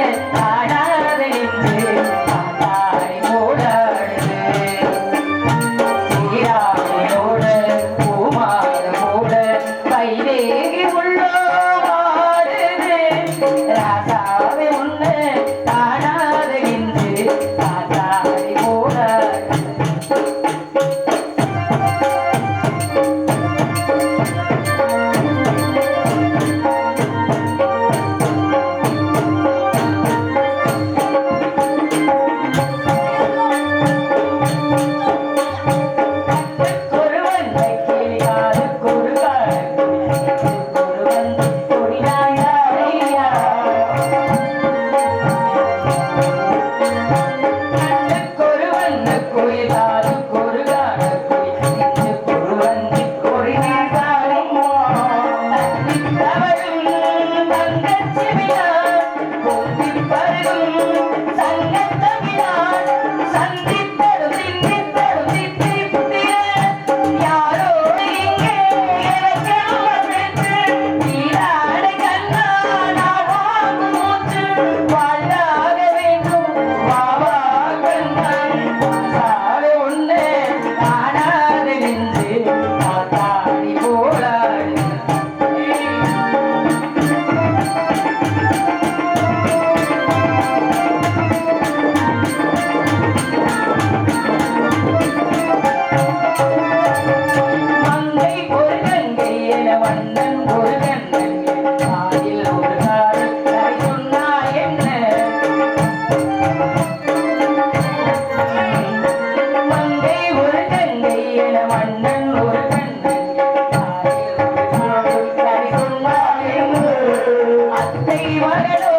Yeah. வளர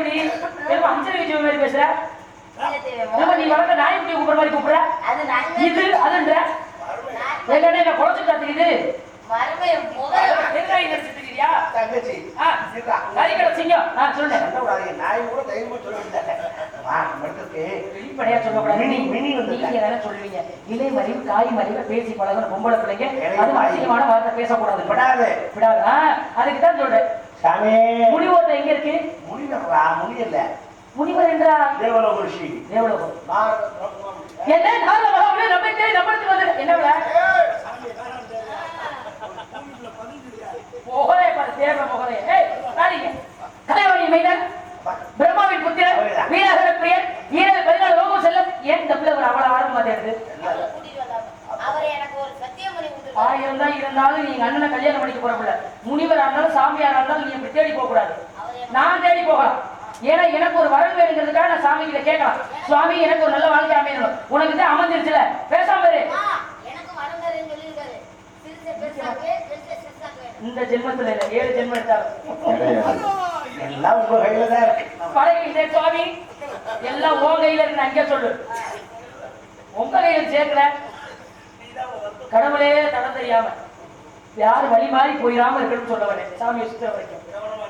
எப்படி திரும்ப அஞ்சலி விஜய் மாதிரி பேசுற? நீ வளர்த்த நாய் இப்படி மாதிரி கூப்பிடுற? இது அதுன்ற? என்ன குழச்சு காத்துக்குது சொல்லுவீங்க. இலை மறைவு காய் மறைவு பேசி பழகிற பொம்பளை பிள்ளைங்க. அதுவும் அதிகமான வார்த்தை பேசக்கூடாது. விடாது. விடாது. அதுக்கு சொல்றேன். சாமி. முனிவோட்டம் எங்க இருக்கு? முனிவரா? முனியல்ல. முனிவர் என்றா? தேவலோக ரிஷி தேவலோகம் என்ன? நாலு மகாவிலே நம்பிக்கை நம்பத்துக்கு வந்து என்ன இருக்கு அங்கே சொல்லு. உங்க கையில சேர்க்கல. கடவுளே தடம் தெரியாம. யாரு வழி மாறி போயிடாம இருக்கணும்னு சொல்ல வரேன் சாமியை சுத்த வரைக்கும்.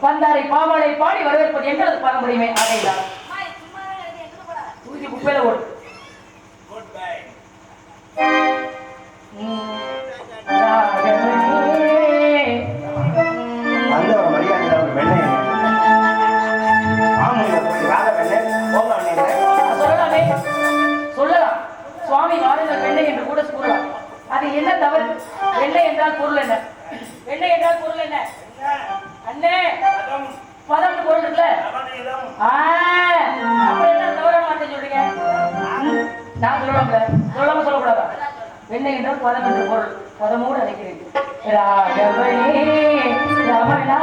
வந்தாரை பாமாலை பாடி வரவேற்பது எங்களது பாரம்பரியமே. போடா? தூக்கி குப்பையில ஓடு உம், ராகவனே. சுவாமி வாருங்கள் வெள்ளை என்று கூட கூறலாம். அது என்ன தவறு? வெள்ளை என்றால் பொருள் என்ன? வெள்ளை என்றால் பொருள் என்ன? அண்ணே பதம் பொருள் இருக்குல்ல? ஆ, அப்புறம் என்ன தவறான வார்த்தை சொல்றீங்க? நான் சொல்லலாம்ல சொல்லாம சொல்லக்கூடாதா? வெண்ணெய் என்றால் பதம் என்ற பொருள். பதமோடு அழைக்கிறேன். ராகவனே ரமணா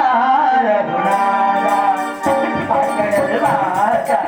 ரகுநாதா பக்கடல் வாசா.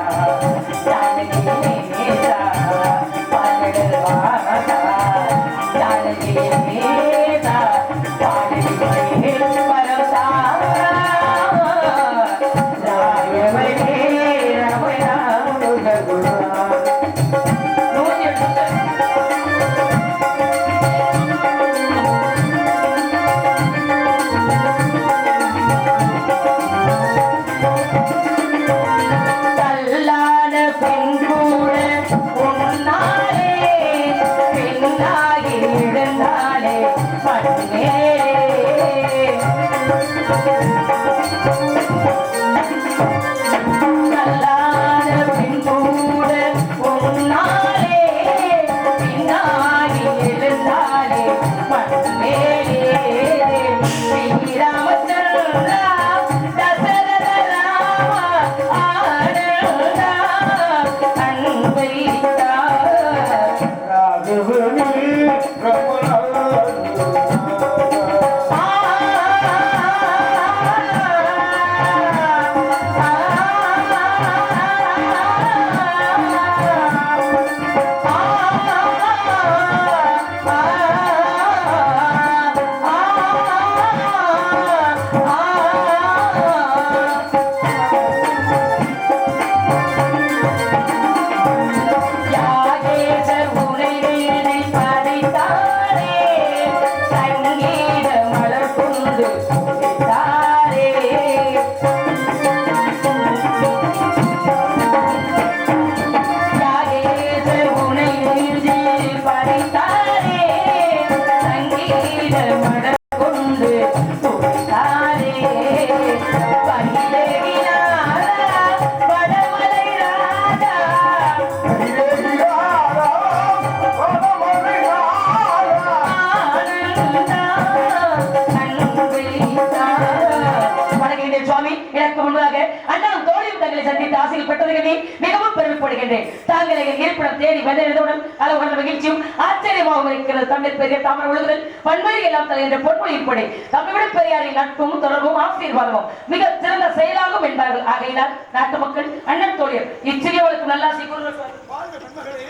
ஆசையில் மிகவும் பெருமைப்படுகின்றேன். தாங்கள் எங்கள் இருப்பிடம் தேடி வந்திருந்தவுடன் அளவுகண்ட மகிழ்ச்சியும் ஆச்சரியமாகவும் இருக்கிறது. தமிழ் பெரிய தாமர உழுதல் பன்மொழி எல்லாம் தலை என்ற பொன்மொழி இப்படி. தமிழ் பெரியாரின் நட்பும் தொடர்பும் ஆசீர்வாதமும் மிக சிறந்த செயலாகும் என்பார்கள். ஆகையினால் நாட்டு மக்கள் அண்ணன் தோழியர் இச்சிறியவளுக்கு நல்லாசி கூறுங்கள் சுவாமி. வாழ்க பெண்மகளே.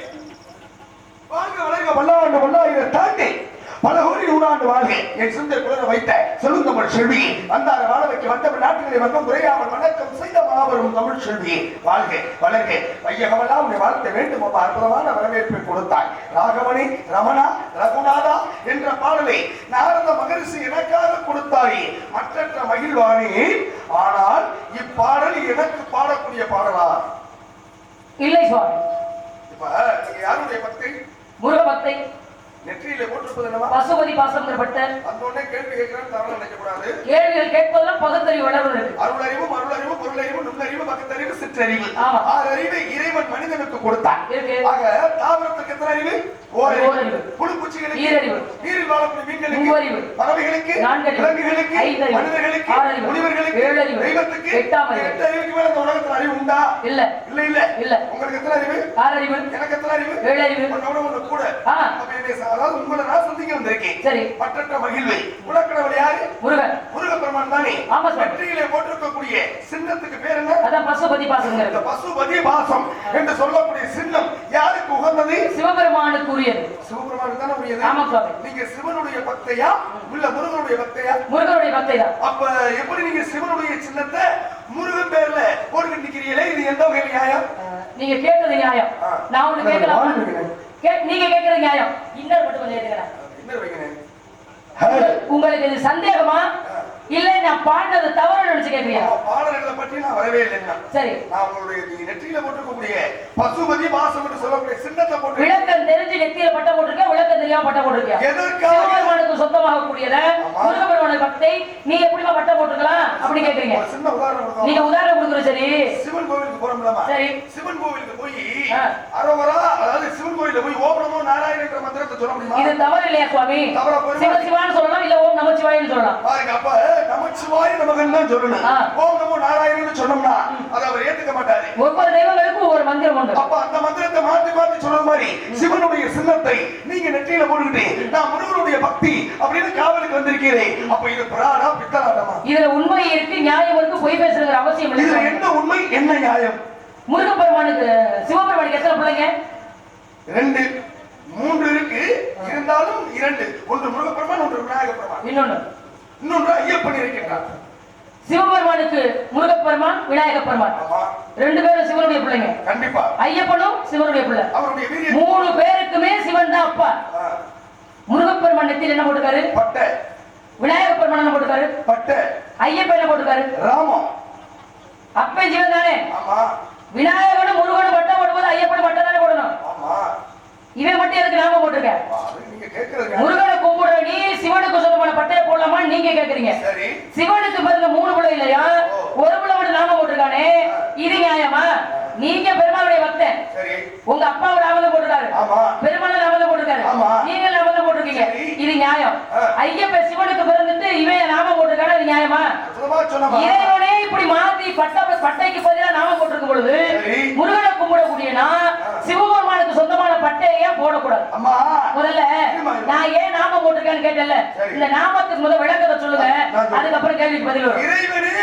வளர்க வல்லாண்டு வல்லாயிர தாண்டி. பல கோடி நூறாண்டு வாழ்க என் சுந்தர் குலர வைத்த செழுந்தமிழ் செல்வி. வந்தார வாழ வைக்க வந்தவன் நாட்டுகளை வந்தம் குறையாமல் வணக்கம் செய்த மாபெரும் தமிழ் செல்வி. வாழ்க வளர்க. வையகமெல்லாம் உன்னை வாழ்த்த வேண்டும் அப்ப. அற்புதமான வரவேற்பை கொடுத்தாய். ராகவனி ரமணா ரகுநாதா என்ற பாடலை நாரத மகரிஷி எனக்காக கொடுத்தாய். மற்றற்ற மகிழ்வாணி ஆனால் இப்பாடல் எனக்கு பாடக்கூடிய பாடலா? இல்லை சுவாமி. இப்ப யாருடைய பக்தி? முருக பக்தை நெற்றியில போட்டிருப்பது பசுபதி பாசம் பட்ட அந்த உடனே கேள்வி கேட்கிறேன் தவறு நினைக்க கூடாது கேள்விகள் கேட்பதெல்லாம் பகுத்தறிவு வளர்வு அருள் அறிவு மருள் அறிவு பொருள் அறிவு நுண்ணறிவு பக்கத்தறிவு சிற்றறிவு. ஆறு அறிவை இறைவன் மனிதனுக்கு கொடுத்தான். ஆக தாவரத்துக்கு எத்தனை அறிவு ஓரறிவு. புழுப்பூச்சிகளுக்கு ஈரறிவு. நீரில் வாழக்கூடிய மீன்களுக்கு. பறவைகளுக்கு. விலங்குகளுக்கு. மனிதர்களுக்கு. முனிவர்களுக்கு. தெய்வத்துக்கு எட்டாம் அறிவு. எட்டு அறிவுக்கு மேல இந்த உலகத்துல அறிவு உண்டா இல்ல இல்ல இல்ல இல்ல. உங்களுக்கு எத்தனை அறிவு ஆறறிவு எனக்கு எத்தனை அறிவு ஒண்ணு கூட ஆ. அப்ப என்னை ச- அதாவது உங்களை நான் சந்திக்க வந்திருக்கேன். சரி. பட்டற்ற மகிழ்வு. உலக்கடவுள் யாரு? முருகன். முருகப்பெருமான் தானே. ஆமா சார். வெற்றியிலே போட்டிருக்கக்கூடிய சின்னத்துக்கு பேர் என்ன? அதான் பசுபதி இந்த பாசங்கிறது பசுபதி பாசம் என்று சொல்லக்கூடிய சின்னம் யாருக்கு உகந்தது? சிவபெருமானுக்கு உரியது சிவபெருமானுக்கு தானே உரியது? ஆமா சுவாமி நீங்க சிவனுடைய பக்தையா இல்ல முருகனுடைய பக்தையா? முருகனுடைய பக்தை தான் அப்ப எப்படி நீங்க சிவனுடைய சின்னத்தை முருகன் பேர்ல போட்டு நிக்கிறீங்களே இது எந்த வகை நியாயம்? நீங்க கேட்டது நியாயம். நான் ஒண்ணு கேட்கலாமா? நீங்க கேட்கறது நியாயம். இன்னொரு மட்டும் கொஞ்சம் வைக்கிறேன் உங்களுக்கு இது சந்தேகமா? இல்ல நான் பாடினது தவறு நினைச்சு கேட்கறியா வரவே இல்லைங்க சரி நான் உங்களுடைய நீங்க நெற்றியில போட்டிருக்கக்கூடிய பசுபதி பாசம் என்று சொல்லக்கூடிய சின்னத்தை போட்டு விளக்கம் தெரிஞ்சு நெத்தியில பட்டம் போட்டிருக்கேன் விளக்கம் தெரியாம பட்டம் போட்டிருக்கேன் எதற்காக சிவபெருமானுக்கு சொந்தமாக கூடியத ஆமா. முருகபெருமானுக்கு பக்தை நீ எப்படிமா பட்டம் போட்டுக்கலாம் அப்படி கேக்குறீங்க சின்ன உதாரணம். நீங்க உதாரணம் கொடுக்குற சரி சிவன் கோவிலுக்கு போறோம்லமா சரி. சிவன் கோவிலுக்கு போய். அரோவரா அதாவது சிவன் கோவில போய் ஓம் நமோ நாராயண என்ற மந்திரத்தை சொல்ல முடியுமா இது தவறு இல்லையா சுவாமி? சிவ சிவான்னு சொல்லலாம் இல்ல ஓம் நமச்சிவாயன்னு சொல்லலாம் பாருங்க அப்ப நமச்சிவாய நமகன் தான் சொல்லணும். ஓம் நமோ நாராயணன்னு சொன்னோம்னா அதை அவர் ஏத்துக்க மாட்டாரு. ஒவ்வொரு தெய்வங்களுக்கும் ஒவ்வொரு மந்திரம் உண்டு. அப்ப அந்த மந்திரத்தை மாத்தி மாத்தி சொல்ற மாதிரி சிவனுடைய சின்னத்தை நீங்க நெற்றியில போட்டுக்கிட்டு நான் முருகனுடைய பக்தி அப்படின்னு காவலுக்கு வந்திருக்கிறேன். அப்ப இது பிராடா பித்தலாட்டமா? இதுல உண்மை இருக்கு நியாயம் இருக்கு பொய் பேசுற அவசியம் இதுல இல்லை என்ன உண்மை என்ன நியாயம்? முருகப்பெருமானுக்கு சிவபெருமானுக்கு எத்தனை பிள்ளைங்க? ரெண்டு. மூன்று இருக்கு இருந்தாலும் இரண்டு. ஒன்று முருகப்பெருமான் ஒன்று விநாயக பெருமான். இன்னொன்னு. இன்னொன்று ஐயப்பன் இருக்கின்றார். சிவபெருமானுக்கு முருகப்பெருமான் விநாயகப் பெருமான். ரெண்டு பேரும் சிவனுடைய பிள்ளைங்க. கண்டிப்பா. ஐயப்பனும் சிவனுடைய பிள்ளை. மூணு பேருக்குமே சிவன் தான் அப்பா. முருகப்பெருமான் நெத்தியில் என்ன போட்டுக்காரு பட்டை. விநாயகப் பெருமான் என்ன போட்டுக்காரு பட்டை. ஐயப்பன் என்ன போட்டுக்காரு ராமம். அப்பன் சிவன் தானே? விநாயகனும் முருகனும் பட்டம் போடும்போது ஐயப்பன் பட்டம் தானே போடணும் இவன் மட்டும் எதுக்கு நாம போட்டிருக்க? முருகனை கும்பிடுற நீ சிவனுக்கு சொந்தமான பட்டையை போடலாமா? நீங்க கேக்குறீங்க சிவனுக்கு பிறந்த மூணு பிள்ளை இல்லையா ஒரு பிள்ளை மட்டும் நாம போட்டிருக்கானே இது நியாயமா? நீங்க பெருமாளுடைய பக்தன் உங்க அப்பாவோட நாமதம் போட்டிருக்காரு. ஆமா. பெருமாள் நாமதம் போட்டிருக்காரு. நீங்க நாமதம் போட்டிருக்கீங்க. இது நியாயம். ஐயப்ப சிவனுக்கு பிறந்துட்டு இவன் நாமம் போட்டிருக்காரு அது நியாயமா? இறைவனே இப்படி மாத்தி பட்ட பட்டைக்கு பதிலா நாமம் போட்டிருக்கும் பொழுது. முருகனை கும்பிடக்கூடிய நான் சிவபெருமானுக்கு சொந்தமான பட்டையை போடக்கூடாது? முதல்ல. நான் ஏன் நாமம் போட்டிருக்கேன்னு கேட்டல. இந்த நாமத்துக்கு முதல் விளக்கத்தை சொல்லுங்க. அதுக்கப்புறம் கேள்விக்கு பதில் வரும். இறைவனே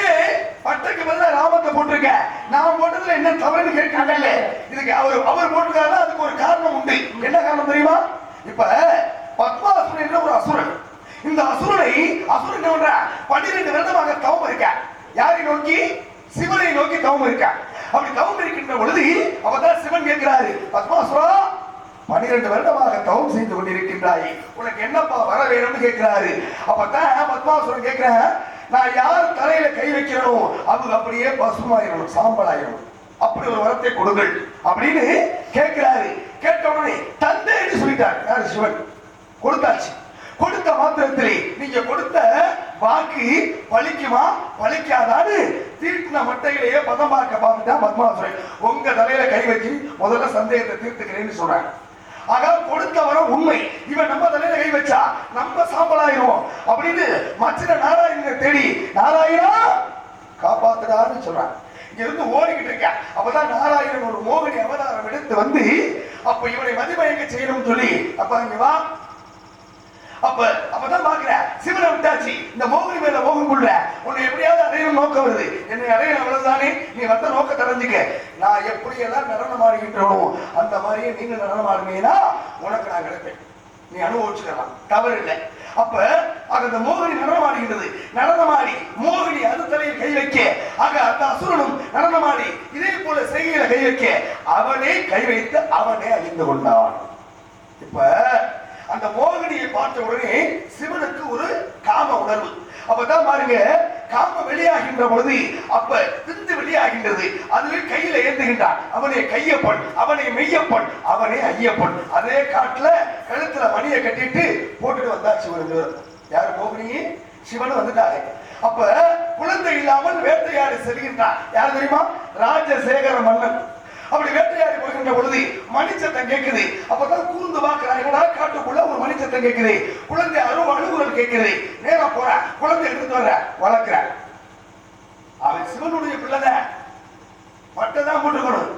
பட்டைக்கு பதிலா ராமத்தை போட்டிருக்க. நான் போட்டதுல என்ன தவறுன்னு கேட்கறதில்ல இதுக்கு அவர் அவர் போட்டிருக்காருன்னா அதுக்கு ஒரு காரணம் உண்டு. என்ன காரணம் தெரியுமா? இப்ப பத்மாசுரன் என்ற ஒரு அசுரன். இந்த அசுரனை அசுரன் என்ன பண்ற? பன்னிரெண்டு வருடமாக தவம் இருக்க. யாரை நோக்கி? சிவனை நோக்கி தவம் இருக்க. அப்படி தவம் இருக்கின்ற பொழுது அவதான் சிவன் கேட்கிறாரு. பத்மாசுரா பன்னிரண்டு வருடமாக தவம் செய்து கொண்டிருக்கின்றாய். உனக்கு என்னப்பா வர வேணும்னு கேட்கிறாரு. அப்பதான் பத்மாசுரன் கேட்கிறேன் நான் யார் தலையில கை வைக்கிறனோ அது அப்படியே பசுமாயிரணும் சாம்பலாயிரணும். அப்படி ஒரு வரத்தை கொடுங்கள். அப்படின்னு கேட்கிறாரு. கேட்ட உடனே தந்தைன்னு சொல்லிட்டார். யாரு? சிவன். கொடுத்தாச்சு. கொடுத்த மாத்திரத்திலே நீங்க கொடுத்த வாக்கு பலிக்குமா பலிக்காதான்னு தீர்த்தின மட்டையிலேயே பதம் பார்க்க பார்த்துட்டா பத்மாசுரன் உங்க தலையில கை வச்சு முதல்ல சந்தேகத்தை தீர்த்துக்கிறேன்னு சொல்றாங்க. ஆக கொடுத்தவரம் உண்மை. இவன் நம்ம தலையில கை வச்சா நம்ம சாம்பலாயிருவோம். அப்படின்னு மச்சின நாராயணனை தேடி நாராயணா காப்பாத்துடாருன்னு சொல்றான். இங்க இருந்து ஓடிக்கிட்டு இருக்க. அப்பதான் நாராயணன் ஒரு மோகினி அவதாரம் எடுத்து வந்து அப்ப இவனை மதிமயங்க செய்யணும்னு சொல்லி அப்ப இங்க வா. அப்ப அப்பதான் பாக்குற சிவனை விட்டாச்சு. இந்த மோகினி மேல மோகம் கொள்ள உன்னை எப்படியாவது அடையணும் நோக்கம் வருது. என்னை அடையணும் அவ்வளவுதானே. நீ வந்த நோக்க தெரிஞ்சுக்க நான் எப்படி எல்லாம் நடனம் ஆடுகின்றனோ அந்த மாதிரியே நீங்க நடனம் ஆடுனீங்கன்னா உனக்கு நான் கிடைப்பேன். நீ அனுபவிச்சுக்கலாம். தவறு இல்லை அப்ப ஆக அந்த மோகினி நடனமாடுகின்றது. நடனமாடி மோகினி அது தலையில் கை வைக்க. ஆக அந்த அசுரனும் நடனமாடி இதே போல செய்கையில கை வைக்க. அவனே கை வைத்து அவனே அழிந்து கொண்டான். இப்ப அந்த மோகினியை பார்த்த உடனே சிவனுக்கு ஒரு காம உணர்வு. அப்பதான் பாருங்க காம வெளியாகின்ற பொழுது அப்ப திந்து வெளியாகின்றது. அதுவே கையில ஏந்துகின்றான். அவனே கையப்பன் அவனே மெய்யப்பன் அவனே ஐயப்பன். அதே காட்டுல கழுத்துல மணியை கட்டிட்டு போட்டுட்டு வந்தா சிவன். யாரு மோகினி சிவன் வந்துட்டாரு. அப்ப குழந்தை இல்லாமல் வேட்டையாடி செல்கின்றான் யார் தெரியுமா? ராஜசேகர மன்னன். அப்படி வேட்டையாடி போகின்ற பொழுது மணிச்சத்தம் கேட்குது. அப்பதான் கூர்ந்து பார்க்கிறான் காட்டுக்குள்ள ஒரு மணிச்சத்தம் கேட்குது. குழந்தை அருவ அழுகுறல் கேட்குது. நேரம் போற. குழந்தை எடுத்து வர வளர்க்கிற அவன் சிவனுடைய பிள்ளைதான் பட்டதான் போட்டுக்கணும்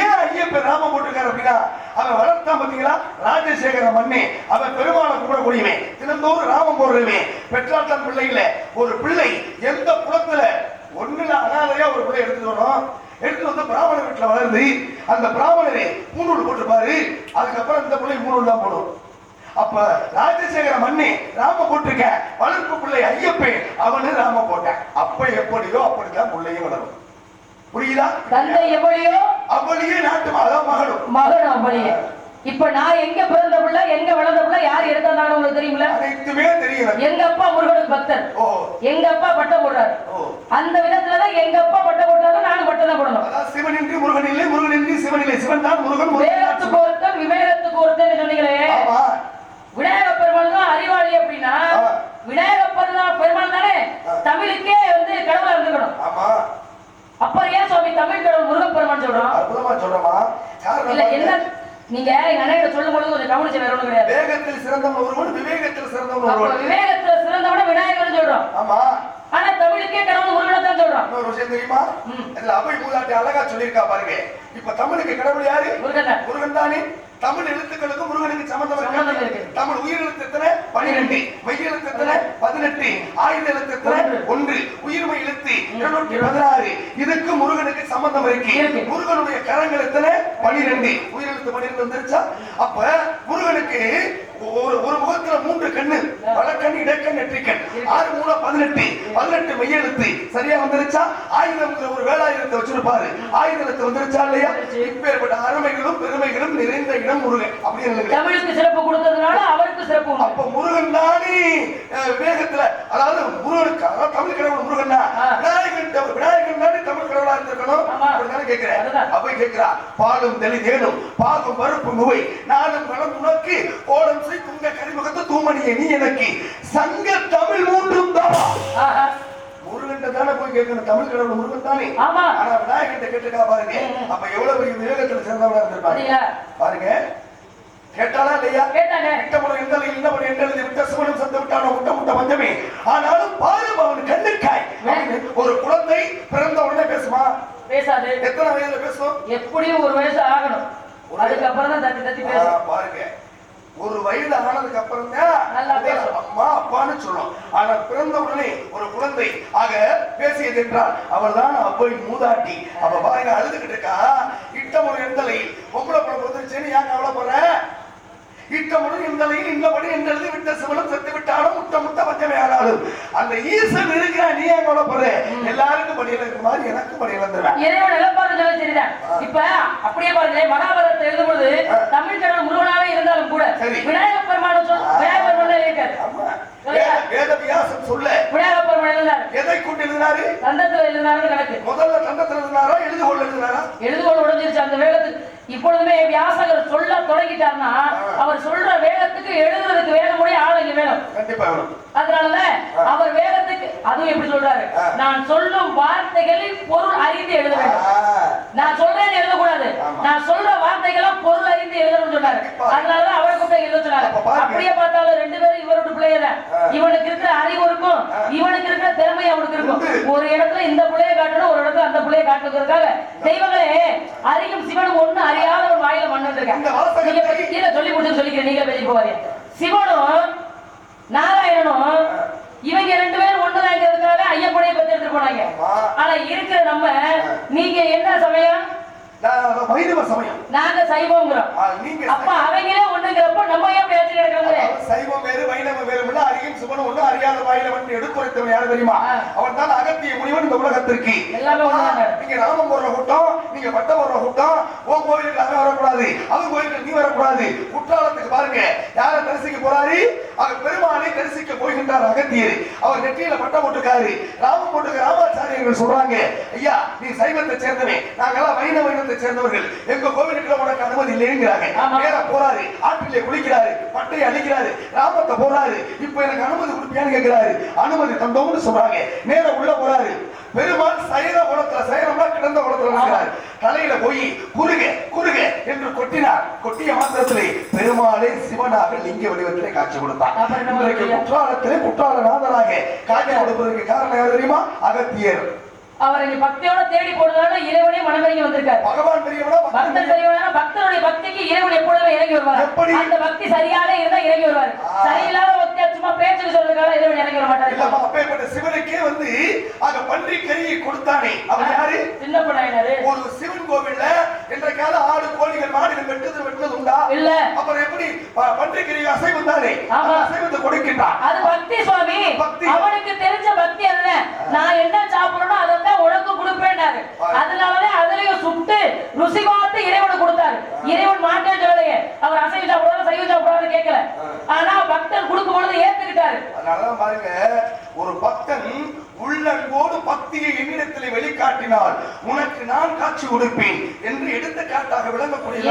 ஏன் ஐயப்ப ராம போட்டிருக்காரு அப்படின்னா அவன் வளர்த்தான் பாத்தீங்களா ராஜசேகர மண்ணே அவன் பெருமாளை கும்பிடக்கூடியவன் தினந்தோறும் ராமம் போடுறவன். பெற்றாட்டம் பிள்ளை ஒரு பிள்ளை எந்த குலத்துல ஒண்ணுல அனாதையா ஒரு பிள்ளை எடுத்துட்டு வரோம் எடுத்து வந்து பிராமண வீட்டுல வளர்ந்து அந்த பிராமணரே மூணூல் போட்டிருப்பாரு. அதுக்கப்புறம் இந்த பிள்ளை மூணூல் தான் போடும். அப்ப ராஜசேகர மண்ணே ராம போட்டிருக்க வளர்ப்பு பிள்ளை ஐயப்பே. அவனு ராம போட்டேன். அப்ப எப்படியோ அப்படிதான் பிள்ளையும் வளரும். புரியுதா? தந்தை எவ்வளியோ? அவளையே நாட்டு மாதா மகளும் மகன் அவ்வளியே. இப்ப நான் எங்க பிறந்த பிள்ளை எங்க வளர்ந்த பிள்ளை யார் எடுத்தாங்க உங்களுக்கு தெரியுமில அனைத்துமே தெரியல எங்க அப்பா முருகனுக்கு பக்தர். எங்க அப்பா பட்டம் போடுறாரு. அந்த விதத்துலதான் எங்க அப்பா பட்டம் போட்டாலும் நானும் பட்டம் தான் போடணும். அதான் சிவனின்றி முருகன் இல்லை முருகனின்றி சிவன் இல்லை. சிவன் தான் முருகன் முருகன் சிவன். ஒருத்தன் விவேகத்துக்கு ஒருத்தன் சொன்னீங்களே. விநாயக பெருமாள் தான் அறிவாளி அப்படின்னா ஆ. விநாயக பெருமாள் பெருமாள் தானே ஆ. தமிழுக்கே வந்து கடவுளா இருந்துக்கணும் ஆமா அப்புறம் ஏன் சுவாமி தமிழ் கடவுள் முருகன் பெருமாள் சொல்றோம் அற்புதமா சொல்றமா இல்ல என்ன நீங்க எங்க அண்ணன் சொல்லும் பொழுது கொஞ்சம் கவனிச்சு வேற ஒண்ணும் கிடையாது. வேகத்தில் சிறந்தவன் ஒருவன் விவேகத்தில் சிறந்தவன் ஒருவன். விவேகத்துல சிறந்தவன விநாயகர்னு சொல்றோம். ஆமா. ஆனா தமிழுக்கே கடவுள் முருகனை தான் சொல்றோம். இன்னொரு விஷயம் தெரியுமா. இதுல அபய் மூதாட்டி அழகா சொல்லியிருக்கா பாருங்க. இப்ப தமிழுக்கு கடவுள் யாரு? முருகன். முருகன் தானே. தமிழ் எழுத்துக்களுக்கும் முருகனுக்கு சம்பந்தம் இருக்கு. தமிழ் உயிர் எழுத்து எத்தனை பனிரெண்டு. மெய் எழுத்து எத்தனை பதினெட்டு. ஆயுத எழுத்து எத்தனை ஒன்று. உயிர்மை எழுத்து இருநூற்றி பதினாறு. இதுக்கு முருகனுக்கு சம்பந்தம் இருக்கு. முருகனுடைய கரங்கள் எத்தனை? பனிரெண்டு. எழுத்து பனிரெண்டு வந்துருச்சா? அப்ப முருகனுக்கு ஒரு ஒரு முகத்துல மூன்று கண்ணு வலக்கண் இடக்கண் நெற்றிக்கண். ஆறு மூணு பதினெட்டு பதினெட்டு மெய்யெழுத்து. சரியா வந்துருச்சா? ஆயுதம்ங்கிற ஒரு வேலாயுதத்தை வச்சிருப்பாரு. ஆயுதத்தை வந்துருச்சா இல்லையா? இப்பேற்பட்ட அருமைகளும் பெருமைகளும் நிறைந்த இடம் முருகன். அப்படின்னு. தமிழுக்கு சிறப்பு கொடுத்ததுனால அவருக்கு சிறப்பு அப்ப முருகன் தானே வேகத்துல அதாவது முருகனுக்கு அதாவது தமிழ் கடவுள் முருகன் தான் ஆ. விநாயகன் விநாயகன் தமிழ் கடவுளா இருந்திருக்கணும் ஆமா. அப்படிதானே கேட்கிறேன். அப்ப கேட்கிறா பாலும் தெளிதேனும் பாகும் பருப்பு முவை நாளும் வளம் உனக்கு கோலம் செய் துங்க கரிமுகத்து தூமணியை நீ எனக்கு சங்க தமிழ் மூன்றும் தான். முருகன் தானே போய் கேட்கணும் தமிழ் கடவுள் முருகன் தானே ஆமா ஆனா விநாயகன் கேட்டுக்கா பாருங்க. அப்ப எவ்வளவு பெரிய விவேகத்துல சேர்ந்தவனா இருந்திருப்பாங்க பாருங்க கேட்டாளா இல்லையா? கேட்டாங்க. விட்டமுடன் எங்களை இல்லவன் என்றெழுதி விட்ட சுவனும் சத்து விட்டானோ முட்ட முட்ட பஞ்சமே. ஆனாலும் பாரும் அவன் கண்ணுக்காய். ஒரு குழந்தை பிறந்த உடனே பேசுமா? பேசாது. எத்தனை வயதுல பேசும்? எப்படியும் ஒரு வயசு ஆகணும். அதுக்கப்புறம் தான் தட்டி தட்டி பேசும். பாருங்க. ஒரு வயது ஆனதுக்கு அப்புறம் தான். அம்மா அப்பான்னு சொல்லும். ஆனா பிறந்த உடனே ஒரு குழந்தை ஆக பேசியது என்றால் அவள் தான் அவ்வை மூதாட்டி. அவ பாருங்க அழுதுகிட்டு இருக்கா. இட்டமுறை எந்தலை பொம்பளை படம் கொடுத்துருச்சேன்னு ஏன் கவலைப்படுற? இட்டமுடன் எந்தலையில் இன்னபடி என்றது விட்ட சிவனும் செத்து விட்டாலும் முட்ட முட்ட பஞ்சமே ஆனாலும் அந்த ஈசன் இருக்கிற நீ ஏன் கவலைப்படுற எல்லாருக்கும் படியில இருக்கிற மாதிரி எனக்கு படியில வந்துருவேன் இறைவன் நிலப்பாடு சொல்ல சரிதான் இப்ப அப்படியே பாருங்களேன் மகாபாரதத்தை எழுதும்போது தமிழ் கடவுள் முருகனாவே இருந்தாலும் கூட. விநாயக பெருமான் சொல் விநாயக பெருமான் இருக்காரு. ஆமா. வேத- வேத வியாசம் சொல்ல. விநாயக எழுதினாரு. எதை கொண்டு எழுதினாரு? தந்தத்துல எழுதினாரு கணக்கு. முதல்ல தண்டத்தில் எழுதினாரா? எழுதுகோள் எழுதினாரா? எழுதுகோள் உடைஞ்சிருச்சு அந்த வேகத்துக்கு இப்பொழுதுமே வியாசகர் சொல்ல தொடங்கிட்டாருன்னா அவர் சொல்ற வேகத்துக்கு எழுதுறதுக்கு வேக முடிய ஆள் இங்க வேணும். அதனாலதான் அவர் வேகத்துக்கு அதுவும் எப்படி சொல்றாரு. நான் சொல்லும் வார்த்தைகளில் பொருள் அறிந்து எழுத வேண்டும். நான் சொல்றேன்னு எழுதக்கூடாது. நான் சொல்ற வார்த்தைகள்லாம் பொருள் அறிந்து எழுதணும்னு சொன்னாரு. கண்டிப்பா. அதனாலதான் அவரை கூப்பிட்டு எழுத சொன்னாரு அப்ப பாருங்க. அப்படியே பார்த்தாலும் ரெண்டு பேரும் இவரோட பிள்ளைய தான் ஆ. இவனுக்கு இருக்கிற அறிவு இருக்கும். இவனுக்கு இருக்கிற திறமை அவனுக்கு இருக்கும். ஒரு இடத்துல இந்த பிள்ளைய காட்டணும் ஒரு இடத்துல அந்த பிள்ளைய காட்டுறதுக்காக. தெய்வங்களே அறியும் சிவனும் ஒண்ணு அறியாத ஒரு வாயில மண்ணு இந்த வாசகத்தை- நீங்க பத்தி- இல்ல சொல்லி முடிச்சு சொல்லிக்கிறேன். நீங்க பேசி போவாரு சிவனும் நாராயணனும் இவங்க ரெண்டு பேரும் ஒண்ணுதாங்கிறதுக்காக ஐயப்பனையை பத்தி எடுத்துட்டு போனாங்க. ஆனா இருக்கிற நம்ம நீங்க என்ன சமயம்? வைணவ சமயம். நாங்க சைவங்கிறோம். ஆ, நீங்க அப்ப அவங்களே ஒண்ணுங்கிறப்ப நம்ம ஏன் பேச்சு கிடக்கிறது அதாவது சைவம் வேறு அறியும் சிவனும் ஒண்ணு அறியாத வாயிலவன் எடுத்துரைத்தவன் யாரு தெரியுமா? ஆ. அவன் தான் அகத்திய முனிவன் இந்த உலகத்திற்கு. எல்லாமே ஒண்ணுதாங்க. நீங்க நாமம் போடுற கூட்டம் நீங்க பட்டம் போடுற கூட்டம் உன் கோயிலுக்கு அவன் வரக்கூடாது அவன் கோயிலுக்கு நீ வரக்கூடாது. குற்றாலத்துக்கு பாருங்க யார தரிசிக்க போறாரு? அவர் பெருமானை தரிசிக்க போகின்றார் அகத்தியர். அவர் நெற்றியில பட்டம் போட்டுக்காரு ராமம் போட்டுக்க ராமாச்சாரியர்கள் சொல்றாங்க ஐயா நீ சைவத்தை சேர்ந்தவன். நாங்கெல்லாம் வைணவ இனத்தை சேர்ந்தவர்கள். எங்க கோவிலுக்கு உனக்கு அனுமதி இல்லைங்கிறாங்க. போறாரு ஆற்றிலே குளிக்கிறாரு பட்டையை அழிக்கிறாரு ராமத்தை போறாரு இப்ப எனக்கு அனுமதி கொடுப்பியான்னு கேட்கிறாரு அனுமதி தந்தோம்னு சொல்றாங்க. நேரா உள்ள போறாரு. பெருமாள் சயன குளத்துல சயனம்னா கிடந்த இருக்கிறார் தலையில போய் குறுக குறுக என்று கொட்டினார். கொட்டிய மாத்திரத்திலே பெருமாளே சிவனாக லிங்க வடிவத்திலே காட்சி கொடுத்தார்? குற்றாலத்திலே குற்றாலநாதராக காட்சி கொடுப்பதற்கு காரணம் யார் தெரியுமா? அகத்தியர். அவர் இங்க பக்தியோட தேடி போனதால இறைவனே மனமிறங்கி வந்திருக்காரு. பகவான் பெரியவனா பக்தன் பெரியவனா? பக்தனுடைய பக்திக்கு இறைவன் எப்பொழுதுமே இறங்கி வருவார்? அந்த பக்தி சரியாக இருந்தா இறங்கி வருவார். சரியில்லாத பக்தியா சும்மா பேச்சுக்கு சொல்றதுக்காக இறைவன் இறங்கி வர மாட்டாரு. அப்பேற்பட்ட சிவனுக்கே வந்து ஆக பன்றி கறியை கொடுத்தானே. அவர் யாரு? சின்ன பண்ணாரு ஒரு சிவன் கோவில்ல என்றைக்காவது ஆடு கோழிகள் மாடுகள் வெட்டுறது வெட்டுறது உண்டா? இல்ல. அப்புறம் எப்படி பன்றி கறி அசைவம் தானே. அந்த அசைவத்தை கொடுக்கின்றார் அது பக்தி சுவாமி. அவனுக்கு தெரிஞ்ச பக்தி அல்ல நான் என்ன சாப்பிடணும் அதை தான் உனக்கு கொடுப்பேன்னாரு அதனாலதான் அதுலயும் சுட்டு ருசி பார்த்து இறைவனுக்கு கொடுத்தாரு. இறைவன் மாட்டேன் சொல்லலையே. அவர் அசைவம் சாப்பிடுவாரு சைவம் சாப்பிடுவாரு கேட்கல. ஆனா பக்தன் கொடுக்கும் பொழுது ஏத்துக்கிட்டாரு. அதனாலதான் பாருங்க ஒரு பக்தன் உள்ளன்போடு பக்தியை என்னிடத்தில் வெளிக்காட்டினால் உனக்கு நான் காட்சி கொடுப்பேன் என்று எடுத்துக்காட்டாக விளங்கக்கூடிய